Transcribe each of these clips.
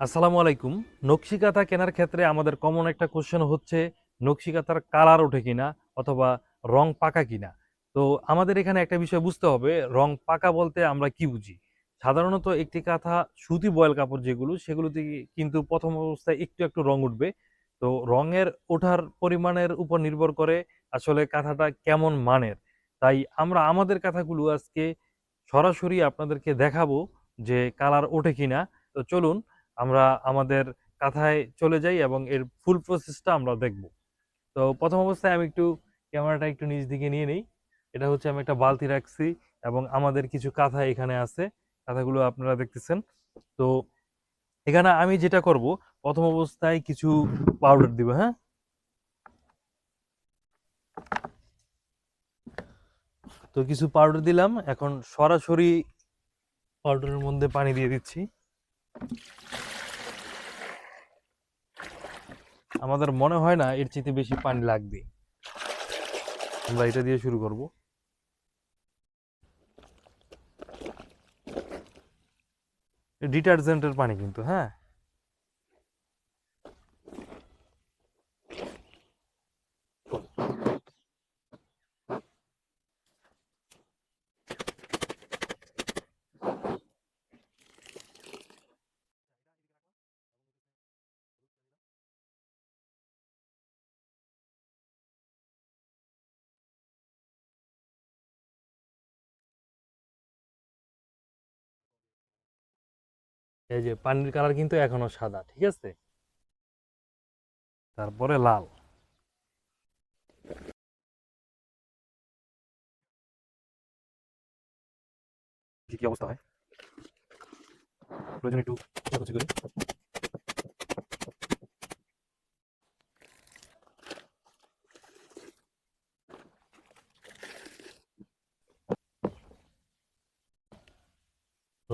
আসসালামু আলাইকুম। নকশি কাঁথা কেনার ক্ষেত্রে আমাদের কমন একটা কোশ্চেন হচ্ছে নকশি কাঁথার কালার ওঠে কিনা অথবা রং পাকা কিনা? তো আমাদের এখানে একটা বিষয় বুঝতে হবে, রং পাকা বলতে আমরা কি বুঝি? সাধারণত একটি কাঁথা সুতি বয়েল কাপড় যেগুলো সেগুলোতে কিন্তু প্রথম অবস্থায় একটু একটু রং উঠবে। তো রঙের ওঠার পরিমাণের উপর নির্ভর করে আসলে কাঁথাটা কেমন মানের। তাই আমরা আমাদের কাঁথাগুলো আজকে সরাসরি আপনাদেরকে দেখাবো যে কালার ওঠে কিনা। তো চলুন আমরা আমাদের কাঁথায় চলে যাই এবং এর ফুল প্রসেসটা আমরা দেখব। তো প্রথম অবস্থায় আমি একটু ক্যামেরাটা একটু নিচ দিকে নিয়ে নিই। এটা হচ্ছে আমি একটা বালতি রাখছি এবং আমাদের কিছু কাঁথা এখানে আছে। কাঁথাগুলো আপনারা দেখতেছেন। তো এখানে আমি যেটা করব, প্রথম অবস্থায় কিছু পাউডার দিব হ্যাঁ? তো কিছু পাউডার দিলাম। এখন সরাসরি পাউডারের মধ্যে পানি দিয়ে দিচ্ছি। আমাদের মনে হয় না এর চেয়ে বেশি পানি লাগবে। আমরা এটা দিয়ে শুরু করব। ডিটারজেন্টের পানি কিন্তু হ্যাঁ? এই যে পানির কালার কিন্তু এখনও সাদা, ঠিক আছে? তারপরে লাল। কি অবস্থা হয় প্রয়োজন একটু করি।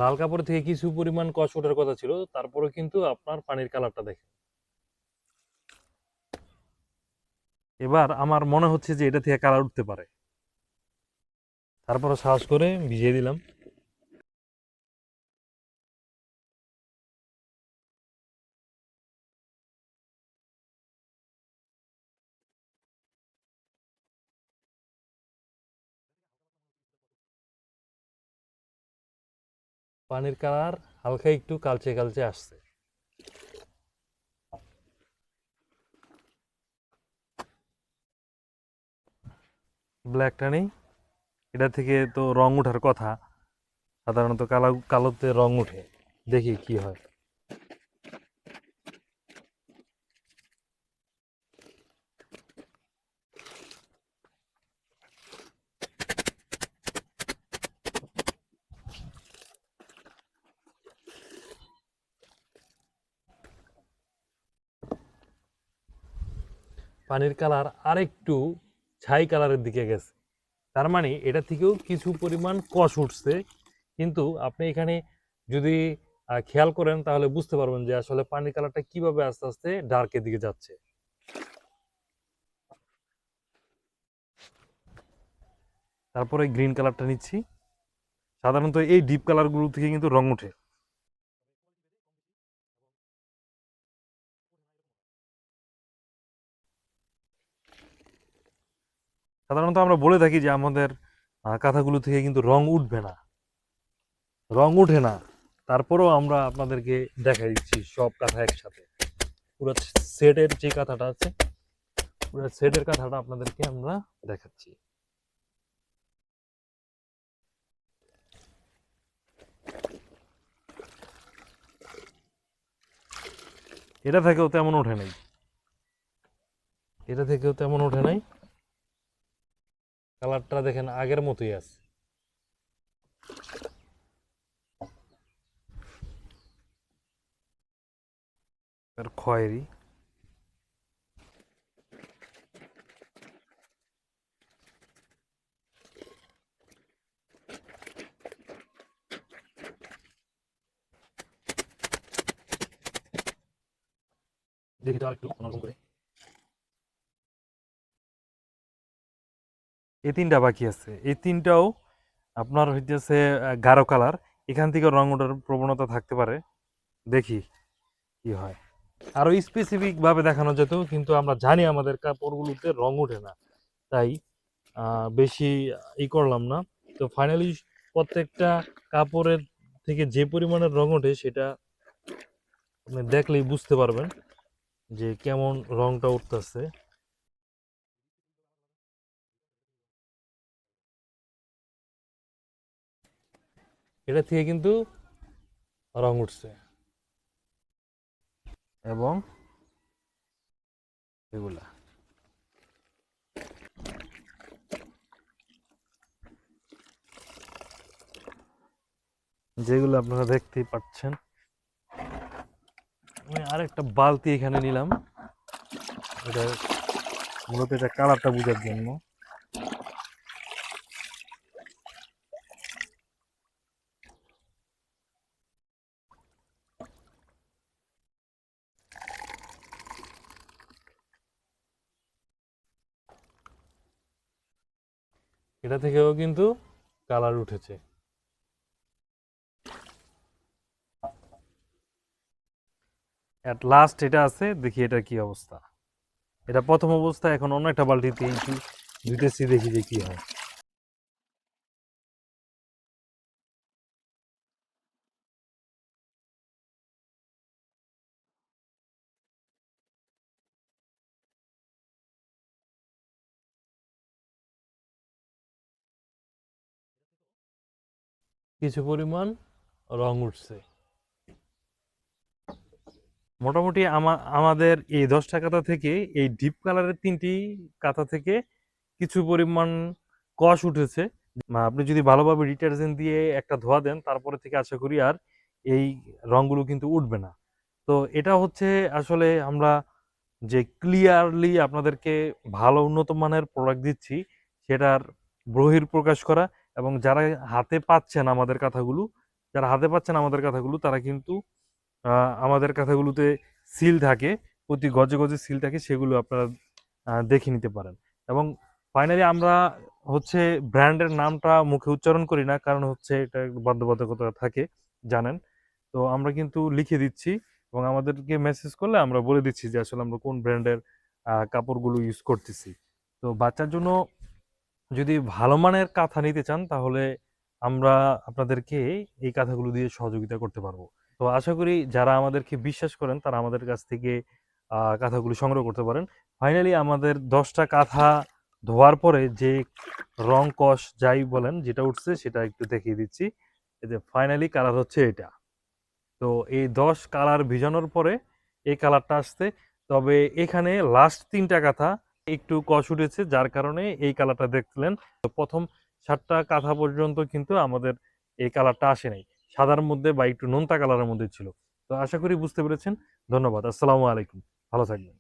লাল কাপড় থেকে কিছু পরিমাণ কষ ওঠার কথা ছিল তারপরে কিন্তু আপনার পানির কালারটা দেখেন। এবার আমার মনে হচ্ছে যে এটা থেকে কালার উঠতে পারে। তারপরে সাহস করে ভিজিয়ে দিলাম। পানির কালার হালকা একটু কালচে কালচে আসছে। ব্ল্যাকটা নেই। এটা থেকে তো রং ওঠার কথা। সাধারণত কালো, কালোতে রং উঠে দেখি কি হয়। পানির কালার আরেকটু ছাই কালারের দিকে গেছে। তার মানে এটা থেকেও কিছু পরিমাণ কষ উঠছে। কিন্তু আপনি এখানে যদি খেয়াল করেন তাহলে বুঝতে পারবেন যে আসলে পানির কালারটা কীভাবে আস্তে আস্তে ডার্কের দিকে যাচ্ছে। তারপরে গ্রিন কালারটা নিচ্ছি। সাধারণত এই ডিপ কালারগুলো থেকে কিন্তু রং ওঠে। সাধারণত আমরা বলে থাকি যে আমাদের কাঁথাগুলো থেকে কিন্তু রং উঠবে না। রং উঠে না। তারপরেও আমরা আপনাদেরকে দেখাই দিচ্ছি সব কাঁথা একসাথে। পুরো সেটের যে কাঁথাটা আছে, পুরো সেটের কাঁথাটা আপনাদেরকে আমরা দেখাচ্ছি। এটা থেকেও তেমন ওঠে নাই। এটা থেকেও তেমন ওঠে নাই। কালারটা দেখেন আগের মতোই আছে। আর খয়েরি। দেখি তো আরেকটু অন্যরকম করে। এই তিনটা বাকি আছে। এই তিনটাও আপনার হইতেছে গাঢ় কালার। এখান থেকে রং ওঠার প্রবণতা থাকতে পারে। দেখি কি হয়। আরও স্পেসিফিকভাবে দেখানো যেত, কিন্তু আমরা জানি আমাদের কাপড়গুলোতে রং ওঠে না। তাই বেশি ই করলাম না। তো ফাইনালি প্রত্যেকটা কাপড়ের থেকে যে পরিমাণের রং ওঠে সেটা আপনি দেখলেই বুঝতে পারবেন যে কেমন রংটা উঠতেছে। এটা থেকে কিন্তু রং উঠছে। এবং এগুলা। যেগুলো আপনারা দেখতেই পাচ্ছেন। আমি আরেকটা বালতি এখানে নিলাম। এটা মূলত এটা কালারটা বোঝার জন্য। এটা থেকেও কিন্তু কালার উঠেছে। অ্যাট লাস্ট এটা আছে, দেখি এটা কি অবস্থা। এটা প্রথম অবস্থা, এখন অন্য একটা বালতিতে ধুইতেছি দেখি যে কি হয়। কিছু পরিমাণ রং উঠছে। মোটামুটি আমা, আমাদের এই দশটা কাঁথা থেকে এই ডিপ কালারের তিনটি কাঁথা থেকে কিছু পরিমাণ কষ উঠেছে। আপনি যদি ভালোভাবে ডিটারজেন্ট দিয়ে একটা ধোয়া দেন, তারপরে থেকে আশা করি আর এই রংগুলো কিন্তু উঠবে না। তো এটা হচ্ছে আসলে আমরা যে ক্লিয়ারলি আপনাদেরকে ভালো উন্নত মানের প্রোডাক্ট দিচ্ছি, সেটার বহির প্রকাশ করা এবং যারা হাতে পাচ্ছেন আমাদের কথাগুলো, যারা হাতে পাচ্ছেন আমাদের কথাগুলো, তারা কিন্তু আমাদের কথাগুলোতে সিল থাকে, প্রতি গজে গজে সিল থাকে, সেগুলো আপনারা দেখে নিতে পারেন। এবং ফাইনালি আমরা হচ্ছে ব্র্যান্ডের নামটা মুখে উচ্চারণ করি না, কারণ হচ্ছে এটা বাধ্যবাধকতা থাকে, জানেন। তো আমরা কিন্তু লিখে দিচ্ছি এবং আমাদেরকে মেসেজ করলে আমরা বলে দিচ্ছি যে আসলে আমরা কোন ব্র্যান্ডের কাপড়গুলো ইউজ করতেছি। তো বাচ্চার জন্য যদি ভালো মানের কাঁথা নিতে চান, তাহলে আমরা আপনাদেরকে এই কাঁথাগুলো দিয়ে সহযোগিতা করতে পারব। তো আশা করি যারা আমাদেরকে বিশ্বাস করেন, তারা আমাদের কাছ থেকে কাঁথাগুলো সংগ্রহ করতে পারেন। ফাইনালি আমাদের দশটা কাঁথা ধোয়ার পরে যে রং কষ যাই বলেন, যেটা উঠছে সেটা একটু দেখিয়ে দিচ্ছি। এই যে ফাইনালি কালার হচ্ছে এটা। তো এই দশ কালার ভিজানোর পরে এই কালারটা আসছে। তবে এখানে লাস্ট তিনটা কাঁথা একটু কষ উঠেছে, যার কারণে এই কালারটা দেখছিলেন তো প্রথম সাতটা কাঁথা পর্যন্ত কিন্তু আমাদের এই কালারটা আসে নাই। সাদার মধ্যে বা একটু নোনতা কালারের মধ্যে ছিল। তো আশা করি বুঝতে পেরেছেন। ধন্যবাদ। আসসালামু আলাইকুম। ভালো থাকবেন।